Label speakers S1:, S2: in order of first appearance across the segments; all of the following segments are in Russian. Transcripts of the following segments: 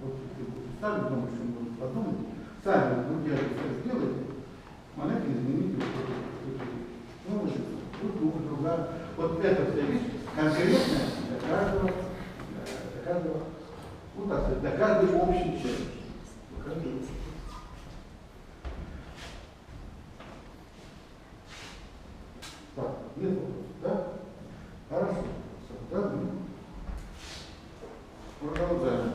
S1: Вот если вы сами думаете, что можно подумать, сами друзья все сделайте, монеты измените ну, эту, друг друга. Вот эта вся вещь конкретная для каждого, для каждого, ну так сказать, для каждой общей части. Для каждой общей. Так, нет вопросов, да? Хорошо. Всё, да? Ну, Продолжаем.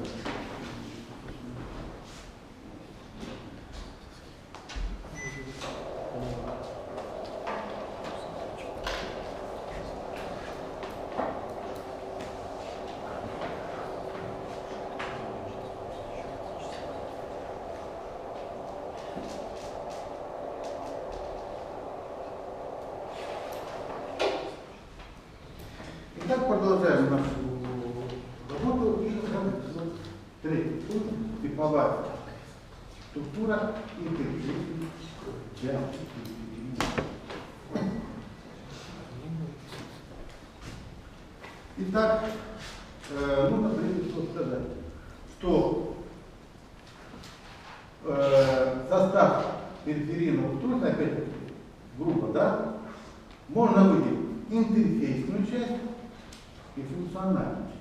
S1: Итак, продолжаем нашу работу. И вот третий пункт – типовая структура интерфейсных части. Итак, э, нужно прежде всего сказать, что э, состав периферийного устройства, опять-таки, группа, да, можно выделить интерфейсную часть и функциональную часть.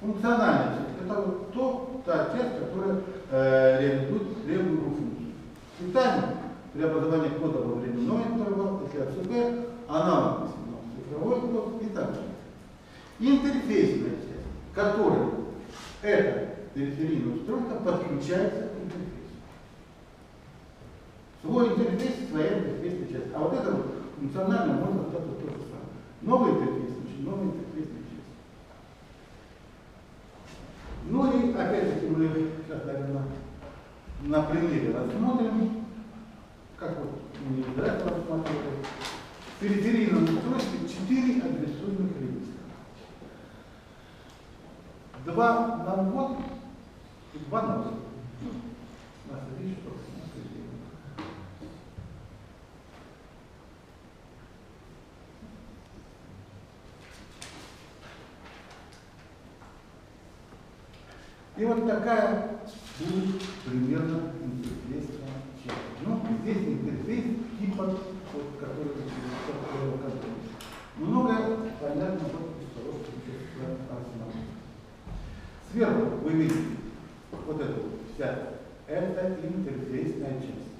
S1: Функциональная часть это вот то, та часть, которая э, реализует требуемую функцию. Специально преобразование кода во временной интервал, если АЦП, аналог цифровой код и так далее. Интерфейсная часть, которая это периферийное устройство подключается к интерфейсу. Свой интерфейс, своя интерфейсная часть. А вот это вот функционально можно остаться то же самое. Новый интерфейс, значит, новая интерфейсная часть. Ну и опять-таки мы сейчас, наверное, на примере рассмотрим, как вот мы до этого рассматривали. В периферийном устройстве 4 адресуемых регистра. Два на ввод и два на ввод. Нас видишь, что у нас есть. И вот такая будет примерно интерфейсная часть. Ну, здесь интерфейс типа, вот, который который указывает. Много понятно вот из того, что сейчас. Сверху вы видите вот эту вся, это интерфейсная часть.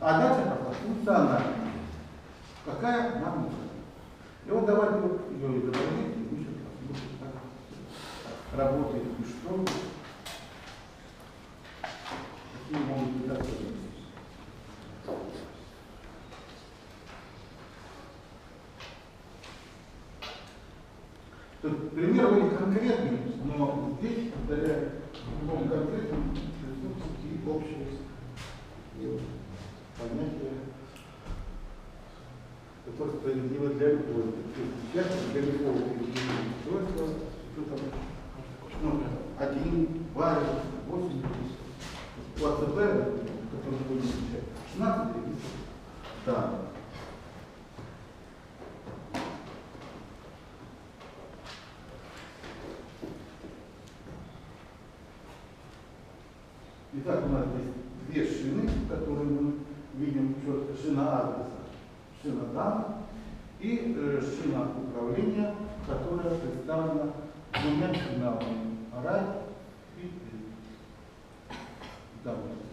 S1: А дальше пошла функциональная. Какая нам нужна. И вот давайте ее изобразить, и мы сейчас посмотрим, как работает и что. Какие могут быть особенности. То есть пример были конкретный, но здесь, благодаря любому конкретному, присутствуют и общие и понятия, которые справедливы для любого. Сейчас для любого устройства, что там, ну, один, два, восемь, у АЦП, который будет изучать, 16 регистров данных. Итак, у нас здесь две шины, которые мы видим четко. Шина адреса, шина данных и э, шина управления, которая представлена двумя сигналами RAI и read. В данном случае.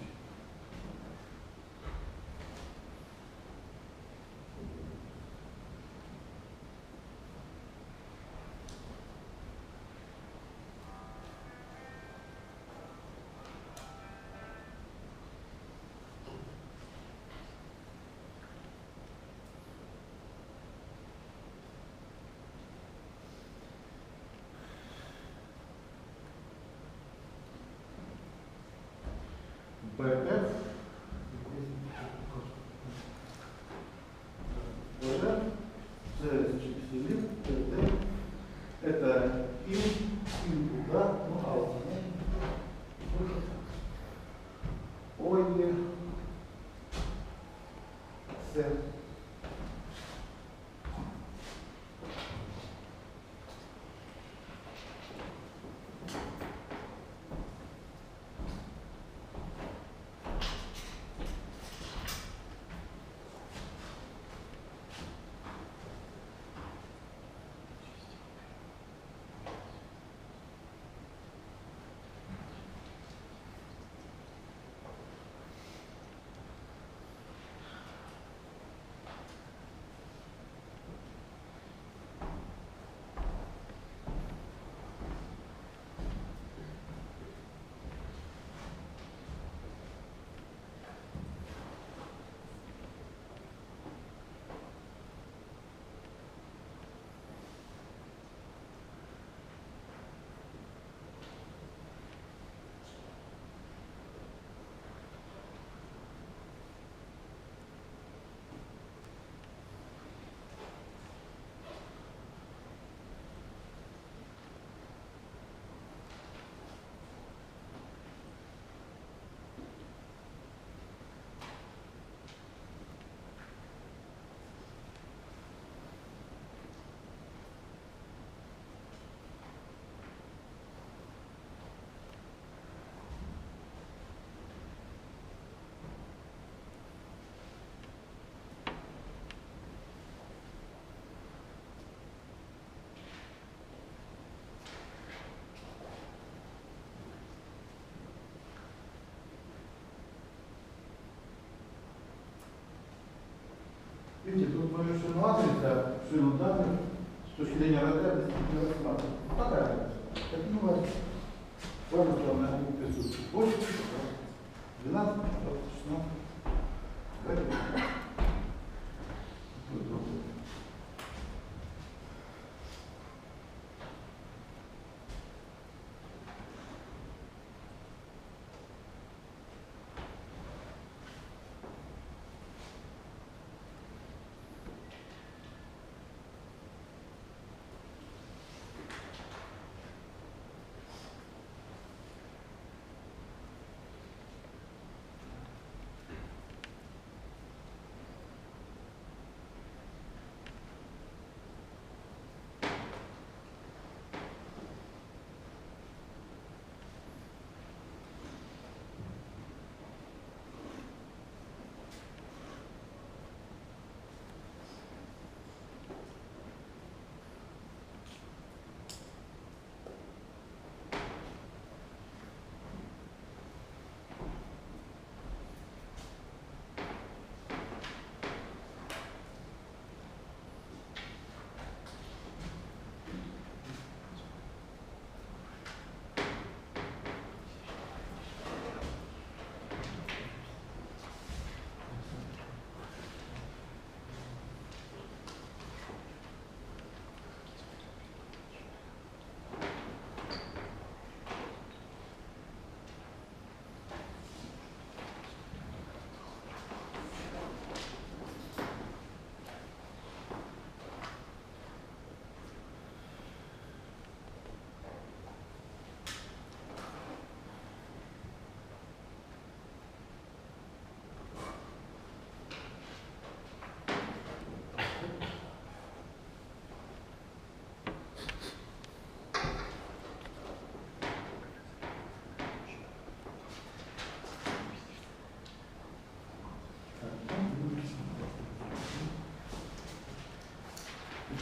S1: БФ. БФ. ЦС4, ТД. Это ин, ин туда, ну а вот. Ойли. С. шину данных с точки зрения разрядности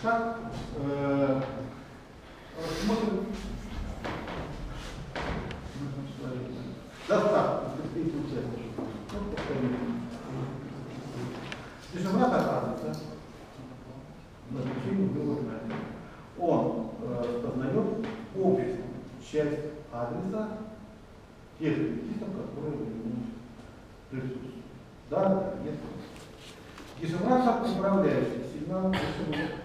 S1: Итак, э, смотрим. Достаточно. Повторим. Дешеврат оказывается назначение было знания. Он э, познает общую часть адреса тех реквизитов, которые присутствуют. Да, нет. Дешеврат управляющий сигнал дешеврат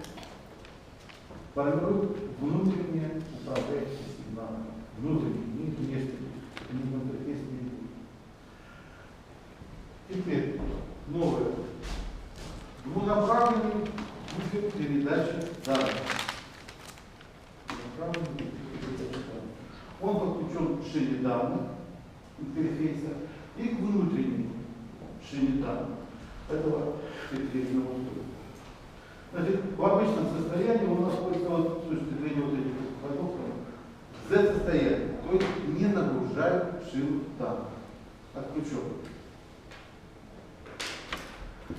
S1: формирует внутреннее управляющее сигнал. Внутренний, не внешний, не в интерфейс не будет. Теперь новое. Двунаправленный путь передачи данных. Он подключен к шине данных интерфейса и к внутренней шине данных этого периферийного устройства. Значит, в обычном состоянии он находится вот, с точки вот этих продуктов в Z-состоянии, то есть не нагружает шину данных, отключен.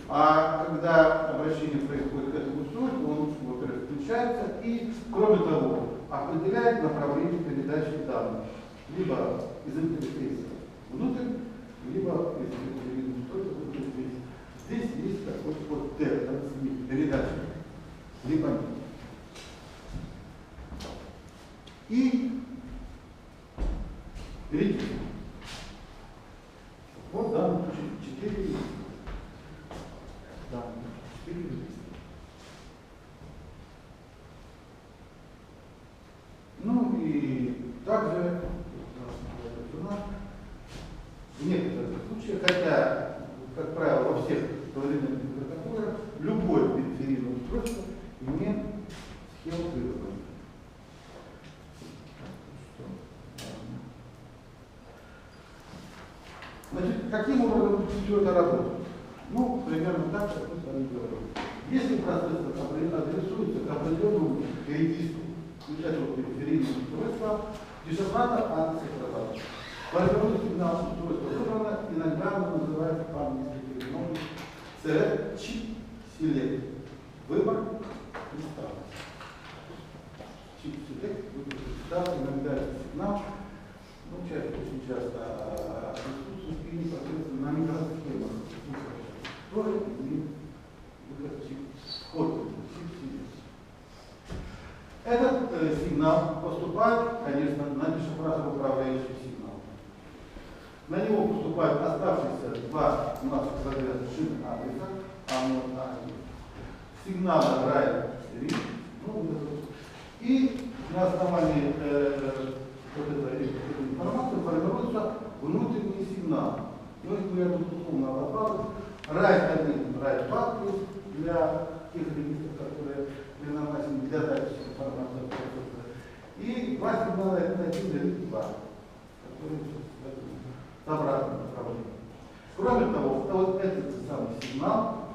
S1: А когда обращение происходит к этому устройству, он, во-первых, включается и, кроме того, определяет направление передачи данных либо из интерфейса внутрь, либо из периферийного устройства в интерфейс. Здесь есть такой передача, либо нет. И видите, вот в данном случае 4 листа. Да, 4 листа. Ну и также в некоторых случаях, хотя, как правило, во всех современных микроконтроллерах, любое периферийное устройство имеет схему вывода. Значит, каким образом все это работает? Ну, примерно так, как мы с вами говорим. Если процессор адресуется к определенному регистру этого периферийного устройства, адреса продажи. Формирует сигнал устройства выбрано, иногда оно называется по-английски переводом select chip select. Выбор листа. Chip select, выбор листа, иногда это сигнал, ну, часто, очень часто и непосредственно на микросхемах. Второй имеет выход чип вход, чип select. Этот э, сигнал поступает, конечно, на дешифратор управляющий сигнал. На него поступают оставшиеся два у нас разряда шин адреса, А0, А1. Сигналы райт рит, ну, и на основании э, вот этой информации формируется внутренний сигнал. Ну, если я тут условно обозначил, райт 1, райт 2 плюс для тех регистров, которые предназначены для дальнейшей информации от процесса. И два сигнала это 1 и 2, которые с обратным направлением. Кроме того, вот этот самый сигнал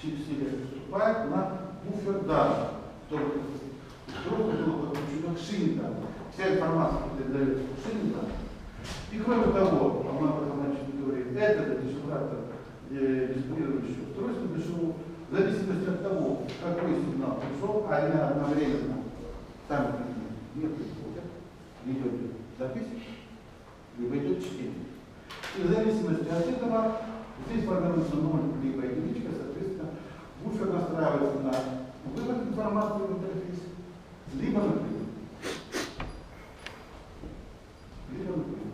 S1: через себя поступает на буфер данных, чтобы устройство было подключено к шине данных. Вся информация передается в шине данных. И кроме того, мы об этом начали говорить, этот дешифратор э, дисплеирующее устройство ДШУ, в зависимости от того, какой сигнал пришел, а они одновременно сами не приходят, идет запись, либо идет чтение. И в зависимости от этого здесь формируется ноль либо единичка, соответственно, буфер настраивается на вывод информации в интерфейс, либо на прием. Либо на прием.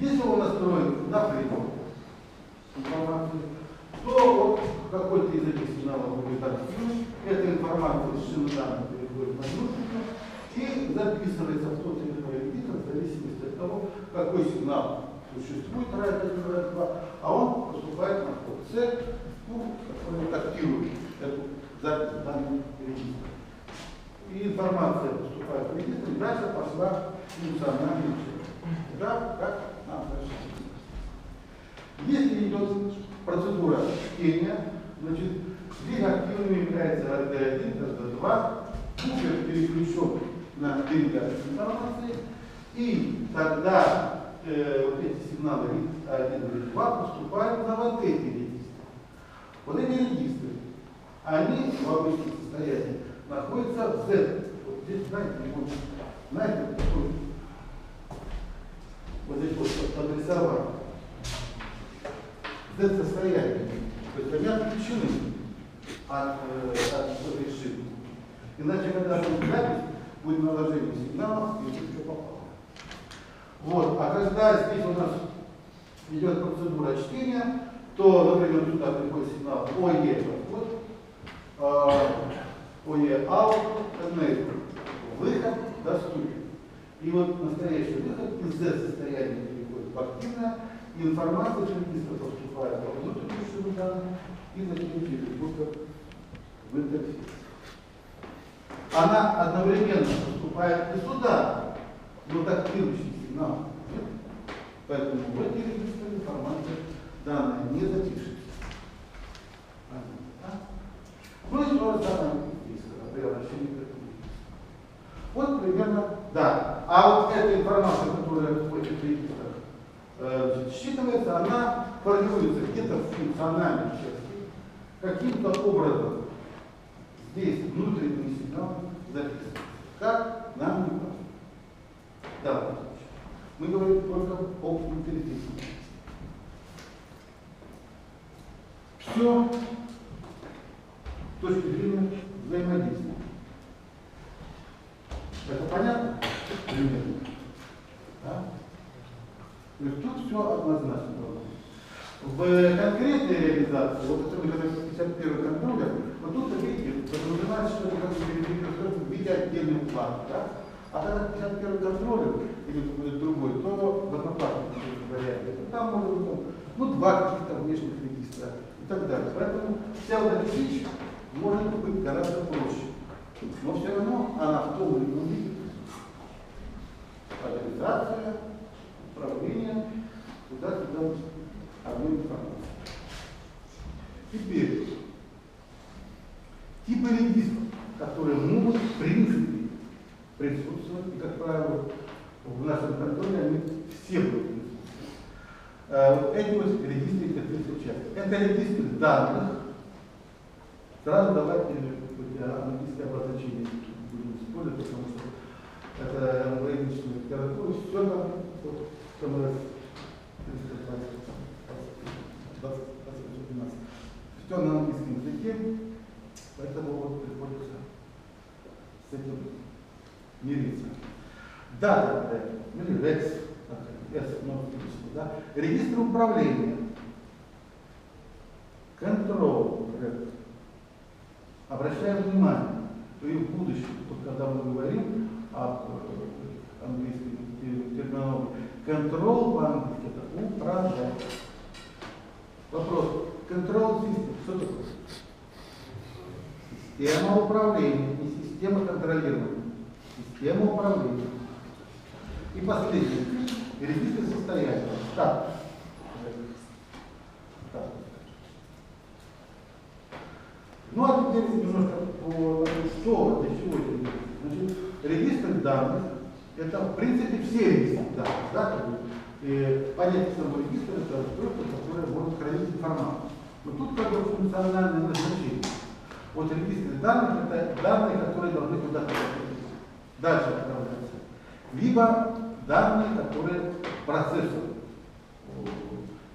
S1: Если он настроен на прием информации, то вот какой-то из этих сигналов будет активен, эта информация из шины данных переходит на внутреннюю и записывается в тот или иной регистр в зависимости от того, какой сигнал существует, 1, райт 2, а он поступает на вход С, ну, который вот актирует эту запись данных регистра. И информация поступает в регистр, и дальше пошла функциональная часть. Да, как нам дальше. Если идет процедура чтения, значит, здесь активным является RD1, RD2, буфер переключен на передачу информации, и тогда э, вот эти сигналы RIT1 и 2 поступают на вот эти регистры. Вот эти регистры, они в обычном состоянии находятся в Z. Вот здесь, знаете, вот, знаете, такой, вот здесь вот подрисовали. Z-состояние. То есть они отключены э, от этой шины. Иначе, когда будет запись, будет наложение сигналов, и все попало. Вот. А когда здесь у нас идет процедура чтения, то, например, сюда приходит сигнал ОЕ, вот, э, ОЕ out, enable, выход доступен. И вот настоящий выход из Z-состояния переходит в активное, информация регистра поступает во внутреннюю шину данных и затем через в интерфейс. Она одновременно поступает и сюда, но тактирующий сигнал. Нет? Поэтому в эти регистры информация данная не запишется. Ну и то же самое при обращении к. Вот примерно, да. А вот эта информация, которая в этих регистрах э, считывается, она формируется где-то в функциональной части, каким-то образом здесь внутренний сигнал записан. Как нам не важно. Да, мы говорим только об интерфейсе. Все с точки зрения взаимодействия. Это понятно? Примерно. Да? То есть тут все однозначно В конкретной реализации, вот мы когда 51 контроллер, вот тут, видите, подразумевается, что это как бы в виде отдельных планов, да? А когда 51 контроллер или другой, то в одноплатном варианте, там может быть ну, два каких-то внешних регистра и так далее. Поэтому вся вот эта вещь может быть гораздо проще. Но все равно она в том или ином виде Организация, управление, туда-сюда одной информации. Теперь, типы регистров, которые могут в принципе присутствовать, и, как правило, в нашем контроле они все будут присутствовать. Вот эти вот регистры, которые сейчас. Это регистры данных. Сразу давайте английское обозначение будем использовать, потому что это англоязычная литература, все там, вот, КМС 320, все на английском языке, поэтому вот приходится с этим мириться. Да, или РЕКС, S, да. Регистр управления. Control Rec. Э, обращаем внимание, что и в будущем, вот когда мы говорим об э, английском терминологии, control по-английски это управлять. Вопрос. Контрол систем. Что такое? Система управления, не система контролирования. Система управления. И последнее. Регистр состояния. Так. так. Ну а теперь немножко по что, это Значит, регистр данных, это в принципе все регистры данных, да, и понятие самого регистра это устройство, которое может хранить информацию. Но тут как бы функциональное назначение. Вот регистр данных это данные, которые должны куда-то дальше отправляться. Либо данные, которые процессор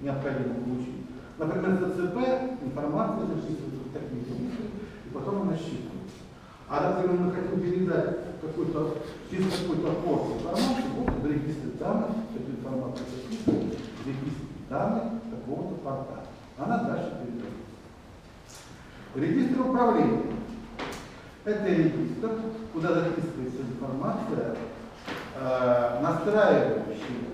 S1: необходимо получить. Например, ЦЦП информация записывается в такие регистры, и потом она считывается. А например, мы хотим передать какой-то через какой-то порт информации, вот в регистре данных эту информацию записывается в регистре данных какого-то порта. Она дальше передается. Регистр управления. Это регистр, куда записывается информация, э, настраивающая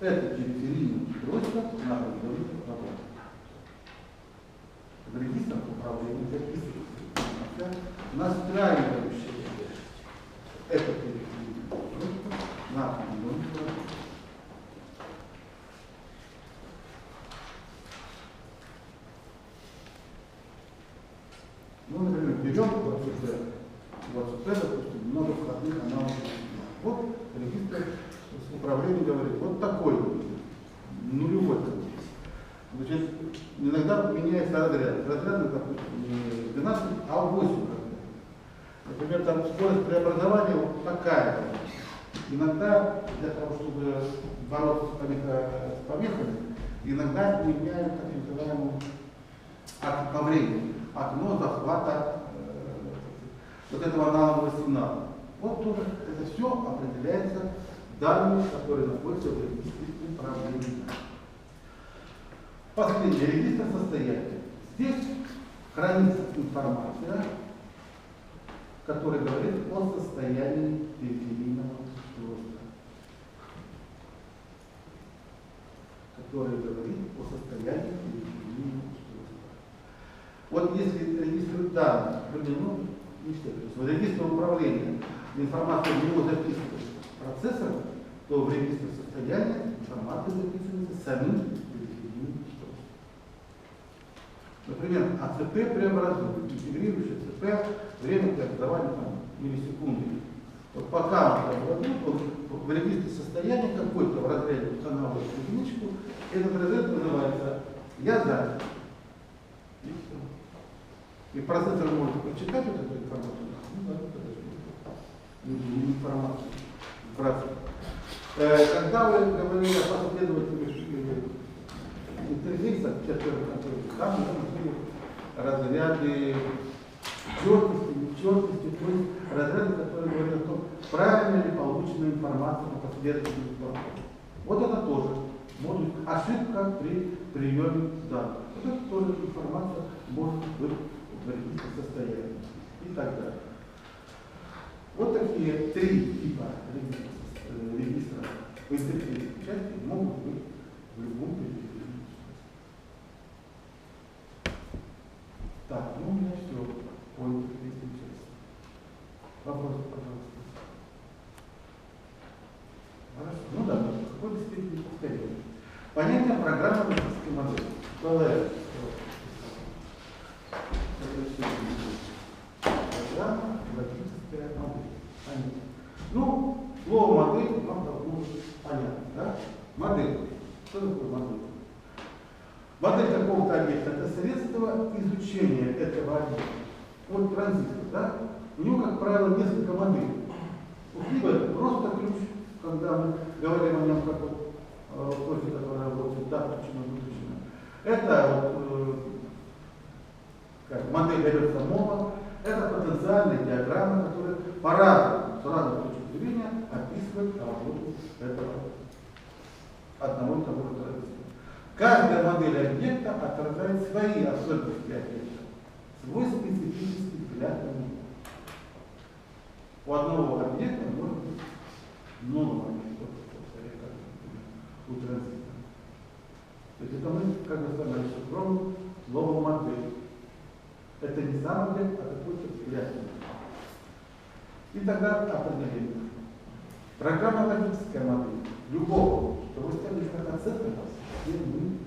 S1: это периферийное устройство на определенную работу. В регистрах управления записывается информация, настраивающая это периферийное устройство на 21 допустим, много входных аналогов. Вот регистр управления говорит, вот такой, нулевой. Значит, иногда меняется разряд. Разряд, допустим, 12, а 8 Например, там скорость преобразования вот такая. Иногда для того, чтобы бороться с, помехами, иногда меняют так называемое окно времени, окно захвата вот этого аналогового сигнала. Вот тоже это все определяется данными, которые находятся в регистре управления. Последний регистр состояния. Здесь хранится информация, которая говорит о состоянии периферийного устройства. Которая говорит о состоянии периферийного устройства. Вот если регистр данных, ну, не что, то есть в регистр управления информация в него записывается процессором, то в регистр состояния информация записывается самим периферийным. Например, АЦП преобразует, интегрирующий АЦП, время преобразования там, миллисекунды. Вот пока он преобразует, он в регистре состояния какой-то в разряде устанавливает единичку, этот разряд называется «я занят». И. И процессор может прочитать вот эту когда вы говорили о последовательных интерфейсах, там были разряды четкости, нечеткости, то есть разряды, которые говорят о том, правильно ли получена информация по последовательному информации. Вот это тоже может ошибка при приеме данных. Вот это тоже информация может быть в состоянии и так далее. Вот такие три типа регистров в интерфейсе части могут быть в любом периферийном Так, ну у меня все по интерфейсной части. Вопросы, пожалуйста. Хорошо. Ну да, в какой степени повторение. Понятие программы модели. ПЛР. Программа логическая модель. Понятно. Ну, слово модель вам должно понятно, да? Модель. Что такое модель? Модель какого-то объекта – это средство изучения этого объекта. Вот транзистор, да? У него, как правило, несколько моделей. Либо это просто ключ, когда мы говорим о нем как вот э, устройстве, которое работает, да, включено, выключено. Это вот, э, как модель берется мола, это потенциальная диаграмма, которая по-разному, с разных точек зрения описывать работу этого одного и того же традиции. Каждая модель объекта отражает свои особенности объекта, свой специфический взгляд на него. У одного объекта может быть много как у транзита. То есть это мы, как бы с вами расшифровываем слово модель. Это не сам объект, а какой-то взгляд. на него. И тогда определение. Программа логическая модель любого, что вы ставите как оценка, все мы.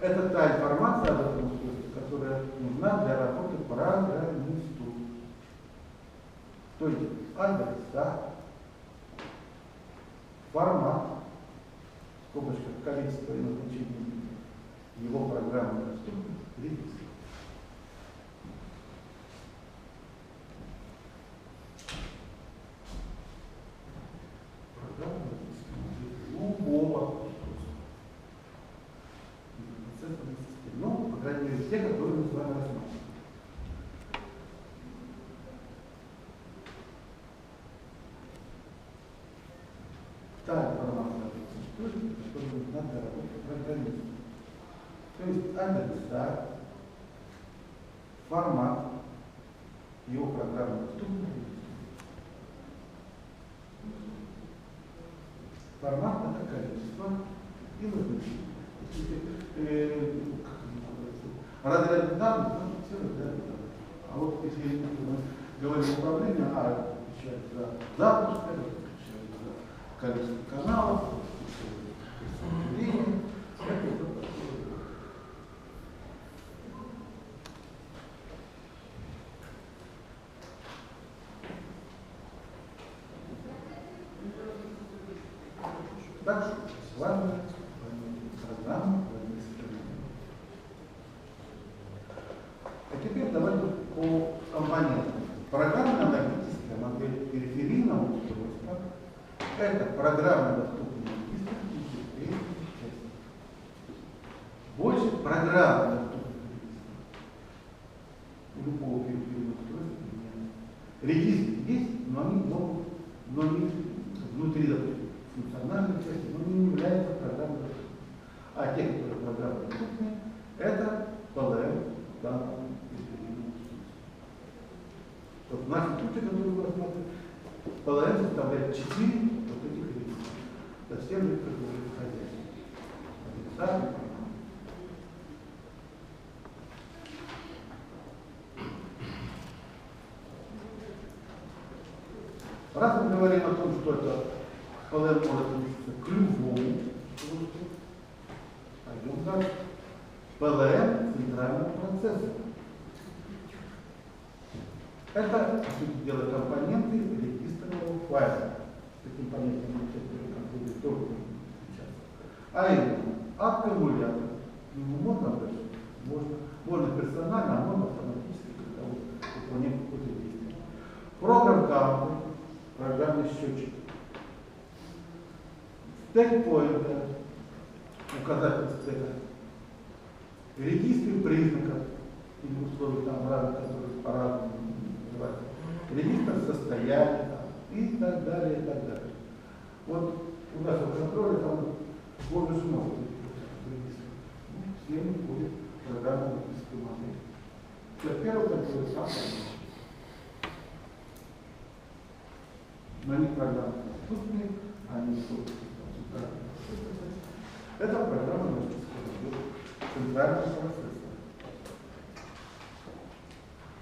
S1: Это та информация об этом устройстве, которая нужна для работы программисту. То есть адреса, формат, в скобочках количество и назначение его программы доступности, регистр. Программа логической модели любого устройства. Процессорной системы. Ну, по крайней мере, те, которые мы с вами рассматриваем. та информация об этом устройстве, которую надо работать программисту. Есть адреса, формат его программы. Формат это количество и назначение. Разряд данных, значит все разряды данных. А вот если мы говорим управление, а отвечает за запуск, отвечает за количество каналов, время, это уже такое. Так что с вами программа А теперь давайте по компонентам. Программная аналитическая модель периферийного устройства – это программа доступная регистр и части. Больше программы доступных регистров. У любого периферийного устройства нет. Регистры есть, но они могут, но не внутри, допустим, функциональной части, но не являются программой доступными. А те, которые программы доступны, это PLM данного периферийного устройства. В нашем случае, который вы рассматриваете, PLM составляет 4 вот этих регистра. Совсем электроговорит хозяйство. Администратор, Раз мы говорим о том, что это PLM может относиться к любому устройству, пойдем дальше. PLM центрального процесса. Это, по сути дела, компоненты регистрового файла. Таким понятием будет только сейчас. А именно, аккумулятор. Его можно обращать? Можно. Можно персонально, а можно автоматически, когда вы выполняете какое-то действие. Программ карты, программный счетчик. Стек-поинтер, указатель стека. Регистр признаков или условий там разных, которые по-разному называются. Регистр состояния и так далее, и так далее. Вот у нас в контроле там больше много регистров. Ну, Все они входят в программу логической модели. Для первого контроля сам Но они программы доступны, они собственно, Это программа модели центрального процесса.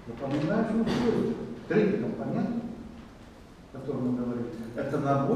S1: Напоминаю, что. Третий компонент, о котором мы говорили, это набор